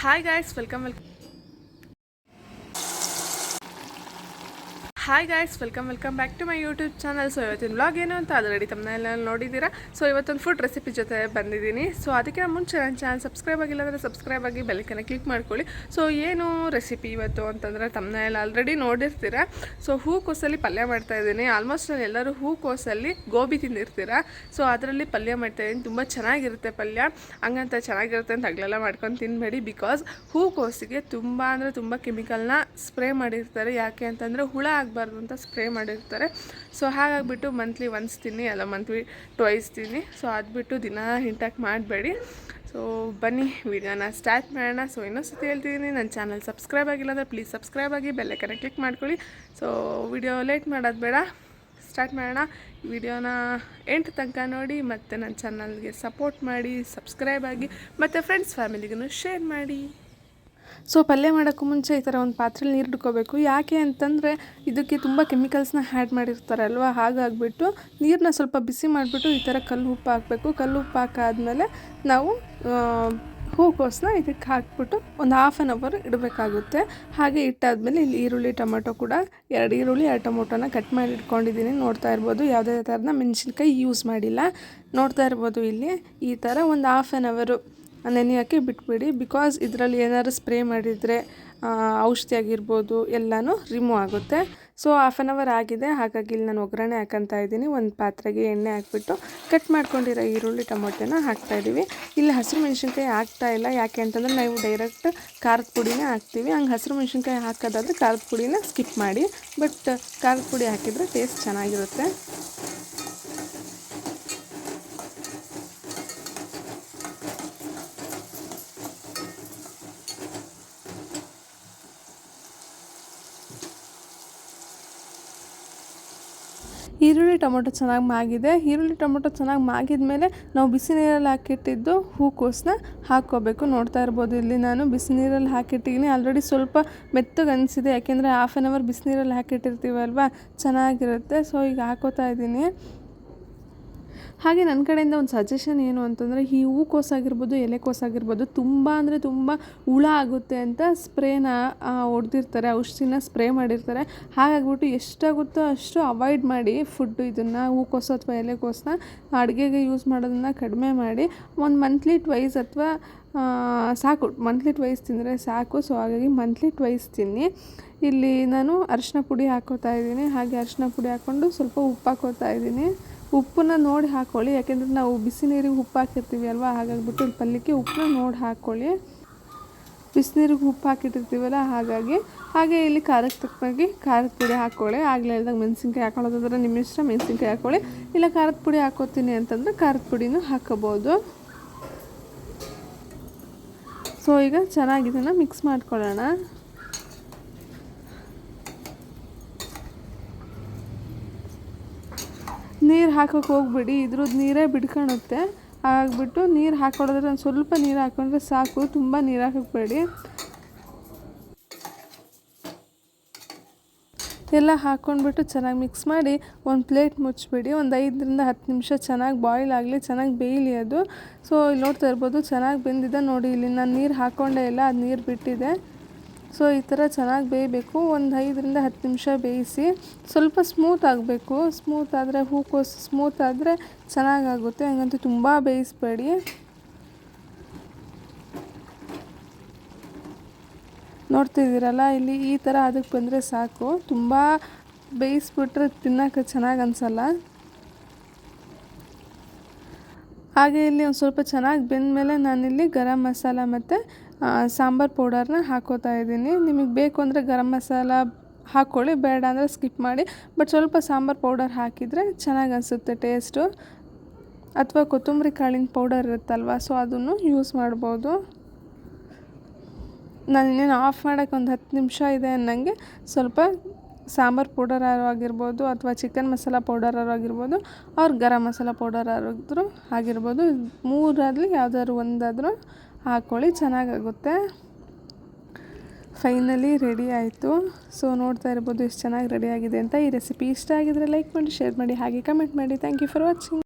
Hi guys welcome welcome hi guys welcome welcome back to my YouTube channel so ಇವತ್ತಿನ blog ಏನು ಅಂತ already ತಮ್ಮನೆಲ್ಲ ನೋಡಿದ್ದೀರಾ? So ಇವತ್ತೊಂದು food recipe ಜೊತೆ ಬಂದಿದ್ದೀನಿ. ಸೊ ಅದಕ್ಕೆ ಮುಂಚೆ ನನ್ನ ಚಾನಲ್ ಸಬ್ಸ್ಕ್ರೈಬ್ ಆಗಿಲ್ಲ ಅಂದರೆ ಸಬ್ಸ್ಕ್ರೈಬ್ ಆಗಿ ಬೆಲಕನ್ನು ಕ್ಲಿಕ್ ಮಾಡ್ಕೊಳ್ಳಿ. ಸೊ ಏನು ರೆಸಿಪಿ ಇವತ್ತು ಅಂತಂದರೆ ತಮ್ಮನೆಲ್ಲ ಆಲ್ರೆಡಿ ನೋಡಿರ್ತೀರಾ? ಸೊ ಹೂಕೋಸಲ್ಲಿ ಪಲ್ಯ ಮಾಡ್ತಾ ಇದ್ದೀನಿ. ಆಲ್ಮೋಸ್ಟ್ ಎಲ್ಲರೂ ಹೂಕೋಸಲ್ಲಿ ಗೋಬಿ ತಿಂದಿರ್ತೀರಾ? ಸೊ ಅದರಲ್ಲಿ ಪಲ್ಯ ಮಾಡ್ತಾ ಇದ್ದೀನಿ. ತುಂಬ ಚೆನ್ನಾಗಿರುತ್ತೆ ಪಲ್ಯ. ಹಂಗಂತ ಚೆನ್ನಾಗಿರುತ್ತೆ ಅಂತ ಹಗಲೆಲ್ಲ ಮಾಡ್ಕೊಂಡು ತಿನ್ನಬೇಡಿ ಬಿಕಾಸ್ ಹೂಕೋಸಿಗೆ ತುಂಬ ಅಂದರೆ ತುಂಬ ಕೆಮಿಕಲ್ನ ಸ್ಪ್ರೇ ಮಾಡಿರ್ತಾರೆ. ಯಾಕೆ ಅಂತಂದರೆ ಹುಳ ಆಗಬಾರ್ದು. ಅಂತ ಸ್ಪ್ರೇ ಮಾಡಿರ್ತಾರೆ. ಸೊ ಹಾಗಾಗಿಬಿಟ್ಟು ಮಂತ್ಲಿ ಒನ್ಸ್ ತಿನ್ನಿ, ಅಲ್ಲ ಮಂತ್ಲಿ ಟ್ವೈಸ್ ತಿನ್ನಿ. ಸೊ ಅದು ಬಿಟ್ಟು ದಿನ ಹಿಂಟಾಕ್ ಮಾಡಬೇಡಿ. ಸೊ ಬನ್ನಿ, ವಿಡಿಯೋನ ಸ್ಟಾರ್ಟ್ ಮಾಡೋಣ. ಸೊ ಇನ್ನೊಂದ್ಸತಿ ಹೇಳ್ತಿದ್ದೀನಿ ನನ್ನ ಚಾನಲ್ ಸಬ್ಸ್ಕ್ರೈಬ್ ಆಗಿಲ್ಲ ಅಂದರೆ ಪ್ಲೀಸ್ ಸಬ್ಸ್ಕ್ರೈಬ್ ಆಗಿ ಬೆಲ್ಲೈಕನ್ನ ಕ್ಲಿಕ್ ಮಾಡ್ಕೊಳ್ಳಿ. ಸೊ ವಿಡಿಯೋ ಲೇಟ್ ಮಾಡೋದು ಬೇಡ. ಸ್ಟಾರ್ಟ್ ಮಾಡೋಣ. ವಿಡಿಯೋನ ಎಂಟು ತನಕ ನೋಡಿ, ಮತ್ತು ನನ್ನ ಚಾನಲ್ಗೆ ಸಪೋರ್ಟ್ ಮಾಡಿ ಸಬ್ಸ್ಕ್ರೈಬ್ ಆಗಿ, ಮತ್ತು ಫ್ರೆಂಡ್ಸ್ ಫ್ಯಾಮಿಲಿಗೂ ಶೇರ್ ಮಾಡಿ. ಸೊ ಪಲ್ಯ ಮಾಡೋಕ್ಕೂ ಮುಂಚೆ ಈ ಥರ ಒಂದು ಪಾತ್ರೆಲಿ ನೀರು ಇಟ್ಕೋಬೇಕು ಯಾಕೆ ಅಂತಂದರೆ ಇದಕ್ಕೆ ತುಂಬ ಕೆಮಿಕಲ್ಸ್ನ ಆ್ಯಡ್ ಮಾಡಿರ್ತಾರಲ್ವ? ಹಾಗಾಗಿಬಿಟ್ಟು ನೀರನ್ನ ಸ್ವಲ್ಪ ಬಿಸಿ ಮಾಡಿಬಿಟ್ಟು ಈ ಥರ ಕಲ್ಲು ಉಪ್ಪು ಹಾಕಬೇಕು. ಕಲ್ಲು ಉಪ್ಪು ಹಾಕಾದ್ಮೇಲೆ ನಾವು ಹೂಕೋಸನ್ನ ಇದಕ್ಕೆ ಹಾಕ್ಬಿಟ್ಟು ಒಂದು ಹಾಫ್ ಆನ್ ಅವರ್ ಇಡಬೇಕಾಗುತ್ತೆ. ಹಾಗೆ ಇಟ್ಟಾದಮೇಲೆ ಇಲ್ಲಿ ಈರುಳ್ಳಿ, ಟೊಮೊಟೊ ಕೂಡ ಎರಡು ಈರುಳ್ಳಿ, ಎರಡು ಟೊಮೊಟೊನ ಕಟ್ ಮಾಡಿ ಇಟ್ಕೊಂಡಿದ್ದೀನಿ. ನೋಡ್ತಾ ಇರ್ಬೋದು ಯಾವುದೇ ಥರನ ಮೆಣಸಿನ್ಕಾಯಿ ಯೂಸ್ ಮಾಡಿಲ್ಲ. ನೋಡ್ತಾ ಇರ್ಬೋದು ಇಲ್ಲಿ ಈ ಥರ ಒಂದು ಹಾಫ್ ಆನ್ ಅವರು ನೆನೆಯೋಕ್ಕೆ ಬಿಟ್ಬಿಡಿ. ಬಿಕಾಸ್ ಇದರಲ್ಲಿ ಏನಾದ್ರು ಸ್ಪ್ರೇ ಮಾಡಿದರೆ ಔಷಧಿ ಆಗಿರ್ಬೋದು, ಎಲ್ಲನೂ ರಿಮೂವ್ ಆಗುತ್ತೆ. ಸೊ ಹಾಫ್ ಆನ್ ಅವರ್ ಆಗಿದೆ. ಹಾಗಾಗಿ ಇಲ್ಲಿ ನಾನು ಒಗ್ಗರಣೆ ಹಾಕಂತಾ ಇದ್ದೀನಿ. ಒಂದು ಪಾತ್ರೆಗೆ ಎಣ್ಣೆ ಹಾಕ್ಬಿಟ್ಟು ಕಟ್ ಮಾಡ್ಕೊಂಡಿರೋ ಈರುಳ್ಳಿ ಟೊಮೊಟೊನ ಹಾಕ್ತಾಯಿದ್ದೀವಿ ಇಲ್ಲಿ ಹಸಿರು ಮೆಣಸಿನ್ಕಾಯಿ ಹಾಕ್ತಾ ಇಲ್ಲ. ಯಾಕೆ ಅಂತಂದರೆ ನಾವು ಡೈರೆಕ್ಟ್ ಖಾರದ ಪುಡಿನೇ ಹಾಕ್ತೀವಿ. ಹಂಗೆ ಹಸಿರು ಮೆಣಸಿನ್ಕಾಯಿ ಹಾಕೋದಾದ್ರೆ ಖಾರದ ಪುಡಿನ ಸ್ಕಿಪ್ ಮಾಡಿ. ಬಟ್ ಖಾರದ ಪುಡಿ ಹಾಕಿದರೆ ಟೇಸ್ಟ್ ಚೆನ್ನಾಗಿರುತ್ತೆ. ಈರುಳ್ಳಿ ಟೊಮೊಟೊ ಚೆನ್ನಾಗಿ ಮಾಗಿದೆ. ಈರುಳ್ಳಿ ಟೊಮೊಟೊ ಚೆನ್ನಾಗಿ ಮಾಗಿದ ಮೇಲೆ ನಾವು ಬಿಸಿ ನೀರಲ್ಲಿ ಹಾಕಿಟ್ಟಿದ್ದು ಹೂಕೋಸನ್ನ ಹಾಕ್ಕೋಬೇಕು. ನೋಡ್ತಾ ಇರ್ಬೋದು ಇಲ್ಲಿ ನಾನು ಬಿಸಿ ನೀರಲ್ಲಿ ಹಾಕಿಟ್ಟಿದ್ದೀನಿ. ಆಲ್ರೆಡಿ ಸ್ವಲ್ಪ ಮೆತ್ತಗೆ ಅನಿಸಿದೆ. ಯಾಕೆಂದರೆ ಹಾಫ್ ಆನ್ ಅವರ್ ಬಿಸಿನೀರಲ್ಲಿ ಹಾಕಿಟ್ಟಿರ್ತೀವಲ್ವ? ಚೆನ್ನಾಗಿರುತ್ತೆ. ಸೊ ಈಗ ಹಾಕೋತಾ ಇದ್ದೀನಿ. ಹಾಗೆ ನನ್ನ ಕಡೆಯಿಂದ ಒಂದು ಸಜೆಷನ್ ಏನು ಅಂತಂದರೆ, ಈ ಹೂಕೋಸಾಗಿರ್ಬೋದು ಎಲೆಕೋಸಾಗಿರ್ಬೋದು ತುಂಬ ಅಂದರೆ ತುಂಬ ಹುಳ ಆಗುತ್ತೆ ಅಂತ ಸ್ಪ್ರೇನ ಹೊಡೆದಿರ್ತಾರೆ, ಔಷಧಿನ ಸ್ಪ್ರೇ ಮಾಡಿರ್ತಾರೆ. ಹಾಗಾಗ್ಬಿಟ್ಟು ಎಷ್ಟಾಗುತ್ತೋ ಅಷ್ಟು ಅವಾಯ್ಡ್ ಮಾಡಿ ಫುಡ್ಡು ಇದನ್ನು ಹೂಕೋಸು ಅಥವಾ ಎಲೆಕೋಸನ್ನ ಅಡುಗೆಗೆ ಯೂಸ್ ಮಾಡೋದನ್ನು ಕಡಿಮೆ ಮಾಡಿ, ಒಂದು ಮಂತ್ಲಿ ಟ್ವೈಸ್ ಅಥವಾ ಸಾಕು ಮಂತ್ಲಿ ಟ್ವೈಸ್ ತಿಂದರೆ ಸಾಕು. ಸೊ ಹಾಗಾಗಿ ಮಂತ್ಲಿ ಟ್ವೈಸ್ ತಿನ್ನಿ. ಇಲ್ಲಿ ನಾನು ಅರಿಶಿನ ಪುಡಿ ಹಾಕೋತಾ ಇದ್ದೀನಿ. ಹಾಗೆ ಅರಿಶಿನ ಪುಡಿ ಹಾಕ್ಕೊಂಡು ಸ್ವಲ್ಪ ಉಪ್ಪು ಹಾಕೋತಾ ಇದ್ದೀನಿ. ಉಪ್ಪನ್ನ ನೋಡಿ ಹಾಕ್ಕೊಳ್ಳಿ ಯಾಕೆಂದರೆ ನಾವು ಬಿಸಿ ನೀರಿಗೆ ಉಪ್ಪು ಹಾಕಿರ್ತೀವಿ ಅಲ್ವಾ? ಹಾಗಾಗಿಬಿಟ್ಟು ಇಲ್ಲಿ ಪಲ್ಯಕ್ಕೆ ಉಪ್ಪನ್ನ ನೋಡಿ ಹಾಕ್ಕೊಳ್ಳಿ ಬಿಸಿನೀರಿಗೆ ಉಪ್ಪು ಹಾಕಿಟ್ಟಿರ್ತೀವಲ್ಲ, ಹಾಗಾಗಿ ಹಾಗೆ ಇಲ್ಲಿ ಖಾರಕ್ಕೆ ತಕ್ಕಾಗಿ ಖಾರದ ಪುಡಿ ಹಾಕ್ಕೊಳ್ಳಿ ಆಗಲೇ ಹೇಳಿದಾಗ ಮೆಣಸಿನ್ಕಾಯಿ ಹಾಕೊಳ್ಳೋದಾದ್ರೆ ನಿಮ್ಮ ಇಷ್ಟ, ಮೆಣಸಿನ್ಕಾಯಿ ಹಾಕ್ಕೊಳ್ಳಿ ಇಲ್ಲ ಖಾರದ ಪುಡಿ ಹಾಕೋತೀನಿ ಅಂತಂದರೆ ಖಾರದ ಪುಡಿನೂ ಹಾಕೋಬೋದು ಸೊ ಈಗ ಚೆನ್ನಾಗಿ ಇದನ್ನು ಮಿಕ್ಸ್ ಮಾಡ್ಕೊಳ್ಳೋಣ. ನೀರು ಹಾಕೋಕೆ ಹೋಗ್ಬಿಡಿ. ಇದ್ರದ್ದು ನೀರೇ ಬಿಡ್ಕೊಳುತ್ತೆ ಹಾಕ್ಬಿಟ್ಟು ನೀರು ಹಾಕೊಳೋದ್ರೆ ಒಂದು ಸ್ವಲ್ಪ ನೀರು ಹಾಕೊಂಡ್ರೆ ಸಾಕು. ತುಂಬ ನೀರು ಹಾಕಬೇಡಿ ಎಲ್ಲ ಹಾಕ್ಕೊಂಡ್ಬಿಟ್ಟು ಚೆನ್ನಾಗಿ ಮಿಕ್ಸ್ ಮಾಡಿ ಒಂದು ಪ್ಲೇಟ್ ಮುಚ್ಚಿಬಿಡಿ ಒಂದು ಐದರಿಂದ ಹತ್ತು ನಿಮಿಷ ಚೆನ್ನಾಗಿ ಬಾಯ್ಲ್ ಆಗಲಿ, ಚೆನ್ನಾಗಿ ಬೇಯಲಿ ಅದು. ಸೊ, ಇಲ್ಲಿ ನೋಡ್ತಾ ಇರ್ಬೋದು ಚೆನ್ನಾಗಿ ಬೆಂದಿದೆ. ನೋಡಿ ಇಲ್ಲಿ ನಾನು ನೀರು ಹಾಕ್ಕೊಂಡೇ ಇಲ್ಲ. ಅದು ನೀರು ಬಿಟ್ಟಿದೆ. ಸೊ, ಈ ಥರ ಚೆನ್ನಾಗಿ ಬೇಯಬೇಕು. ಒಂದು ಐದರಿಂದ ಹತ್ತು ನಿಮಿಷ ಬೇಯಿಸಿ ಸ್ವಲ್ಪ ಸ್ಮೂತ್ ಆಗಬೇಕು. ಸ್ಮೂತ್ ಆದರೆ ಹೂಕೋಸು ಸ್ಮೂತ್ ಆದರೆ ಚೆನ್ನಾಗಾಗುತ್ತೆ. ಹಂಗಂತೂ ತುಂಬ ಬೇಯಿಸ್ಬೇಡಿ. ನೋಡ್ತಿದ್ದೀರಲ್ಲ, ಇಲ್ಲಿ ಈ ಥರ ಅದಕ್ಕೆ ಬಂದರೆ ಸಾಕು. ತುಂಬ ಬೇಯಿಸ್ಬಿಟ್ರೆ ತಿನ್ನೋಕೆ ಚೆನ್ನಾಗಿ ಅನಿಸಲ್ಲ. ಹಾಗೆ ಇಲ್ಲಿ ಒಂದು ಸ್ವಲ್ಪ ಚೆನ್ನಾಗಿ ಬೆಂದ ಮೇಲೆ ನಾನಿಲ್ಲಿ ಗರಂ ಮಸಾಲ ಮತ್ತು ಸಾಂಬಾರು ಪೌಡರ್ನ ಹಾಕೋತಾ ಇದ್ದೀನಿ. ನಿಮಗೆ ಬೇಕು ಅಂದರೆ ಗರಂ ಮಸಾಲ ಹಾಕ್ಕೊಳ್ಳಿ ಬೇಡ ಅಂದರೆ ಸ್ಕಿಪ್ ಮಾಡಿ. ಬಟ್ ಸ್ವಲ್ಪ ಸಾಂಬಾರು ಪೌಡರ್ ಹಾಕಿದರೆ ಚೆನ್ನಾಗಿ ಅನಿಸುತ್ತೆ ಟೇಸ್ಟು. ಅಥವಾ ಕೊತ್ತಂಬರಿ ಕಾಳಿನ ಪೌಡರ್ ಇರುತ್ತಲ್ವ, ಸೊ ಅದನ್ನು ಯೂಸ್ ಮಾಡ್ಬೋದು. ನಾನು ಇನ್ನೇನು ಆಫ್ ಮಾಡೋಕ್ಕೆ ಒಂದು ಹತ್ತು ನಿಮಿಷ ಇದೆ ಅನ್ನಂಗೆ ಸ್ವಲ್ಪ ಸಾಂಬಾರು ಪೌಡರ್ ಆಗಿರ್ಬೋದು ಅಥವಾ ಚಿಕನ್ ಮಸಾಲ ಪೌಡರ್ ಆಗಿರ್ಬೋದು ಅವ್ರ ಗರಂ ಮಸಾಲ ಪೌಡರ್ ಆಗಿದ್ರು ಆಗಿರ್ಬೋದು. ಮೂರಲ್ಲಿ ಯಾವುದಾದ್ರು ಒಂದಾದರೂ ಹಾಕ್ಕೊಳ್ಳಿ ಚೆನ್ನಾಗಾಗುತ್ತೆ. ಫೈನಲಿ ರೆಡಿ ಆಯಿತು. ಸೊ ನೋಡ್ತಾ ಇರ್ಬೋದು ಎಷ್ಟು ಚೆನ್ನಾಗಿ ರೆಡಿ ಆಗಿದೆ ಅಂತ ಈ ರೆಸಿಪಿ ಇಷ್ಟ ಆಗಿದ್ರೆ ಲೈಕ್ ಮಾಡಿ ಶೇರ್ ಮಾಡಿ, ಹಾಗೆ ಕಮೆಂಟ್ ಮಾಡಿ. Thank you for watching